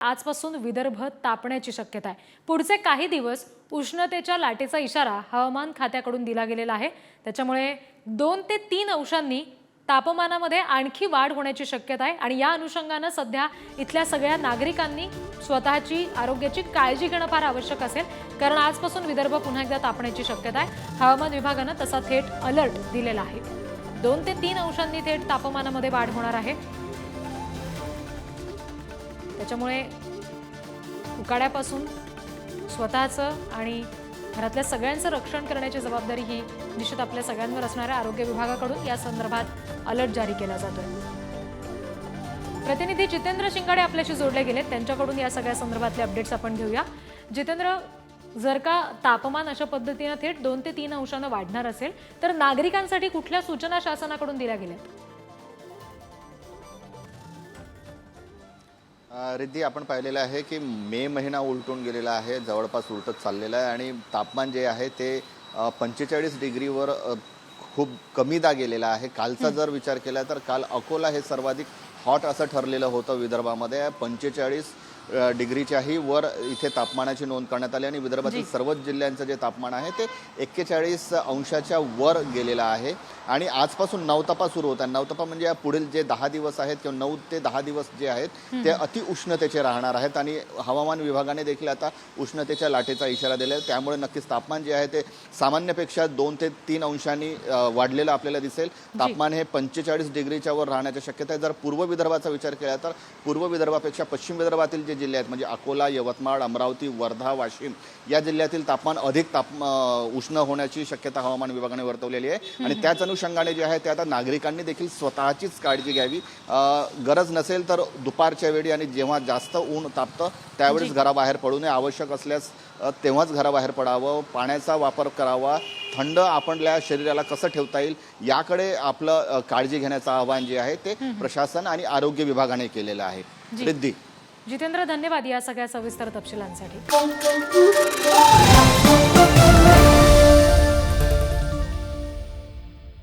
आजपासून विदर्भ तापण्याची शक्यता आहे. पुढचे काही दिवस उष्णतेच्या लाटेचा इशारा हवामान खात्याकडून दिला गेलेला आहे. त्याच्यामुळे दोन ते तीन अंशांनी तापमानामध्ये आणखी वाढ होण्याची शक्यता आहे आणि या अनुषंगानं सध्या इथल्या सगळ्या नागरिकांनी स्वतःची आरोग्याची काळजी घेणं फार आवश्यक असेल. कारण आजपासून विदर्भ पुन्हा एकदा तापण्याची शक्यता आहे. हवामान विभागानं तसा थेट अलर्ट दिलेला आहे. दोन ते तीन अंशांनी थेट तापमानामध्ये वाढ होणार आहे. त्याच्यामुळे उकाड्यापासून स्वतःचं आणि घरातल्या सगळ्यांचं रक्षण करण्याची जबाबदारी ही निश्चित आपल्या सगळ्यांवर असणाऱ्या आरोग्य विभागाकडून या संदर्भात अलर्ट जारी केला जातोय. प्रतिनिधी जितेंद्र शिंगाडे आपल्याशी जोडले गेलेत. त्यांच्याकडून या सगळ्या संदर्भातले अपडेट्स आपण घेऊया. जितेंद्र जर का तापमान अशा पद्धतीनं थेट दोन ते तीन अंशानं वाढणार असेल तर नागरिकांसाठी कुठल्या सूचना शासनाकडून दिल्या गेल्यात? रिद्धी आपण पाहिलेलं आहे की मे महिना उलटून गेलेला आहे जवळपास उलटत चाललेला आहे आणि तापमान जे आहे ते पंचेचाळीस डिग्रीवर खूप कमीदा गेलेला आहे. कालचा जर विचार केला तर काल अकोला हे सर्वाधिक हॉट असं ठरलेलं होतं विदर्भामध्ये. पंचेचाळीस डिग्रीच्याही वर इथे तापमानाची नोंद करण्यात आली आणि विदर्भातील सर्वच जिल्ह्यांचं जे तापमान आहे ते एक्केचाळीस अंशाच्या वर गेलेलं आहे. आणि आजपासून नवतपा सुरू होता नवतपा म्हणजे या पुढील जे दहा दिवस आहेत किंवा नऊ ते दहा दिवस जे आहेत ते अति उष्णतेचे राहणार आहेत. आणि हवामान विभागाने देखील आता उष्णतेच्या लाटेचा इशारा दिला आहे त्यामुळे नक्कीच तापमान जे आहे ते सामान्यपेक्षा दोन ते तीन अंशांनी वाढलेलं आपल्याला दिसेल. तापमान हे पंचेचाळीस डिग्रीच्या वर राहण्याची शक्यता आहे. जर पूर्व विदर्भाचा विचार केला तर पूर्व विदर्भापेक्षा पश्चिम विदर्भातील जे जिल्हे आहेत म्हणजे अकोला यवतमाळ अमरावती वर्धा वाशिम या जिल्ह्यातील तापमान अधिक ताप उष्ण होण्याची शक्यता हवामान विभागाने वर्तवलेली आहे. आणि त्याच अनुषंगाने जे आहे ते आता नागरिकांनी देखील स्वतःचीच काळजी घ्यावी. गरज नसेल तर दुपारच्या वेळी आणि जेव्हा जास्त ऊन तापतं त्यावेळेस घराबाहेर पडू नये. आवश्यक असल्यास तेव्हाच घराबाहेर पडावं. पाण्याचा वापर करावा. थंड आपल्या शरीराला कसं ठेवता येईल याकडे आपलं काळजी घेण्याचं आवाहन जे आहे ते प्रशासन आणि आरोग्य विभागाने केलेलं आहे. रिद्धी. जितेंद्र धन्यवाद या सगळ्या सविस्तर तपशिलांसाठी.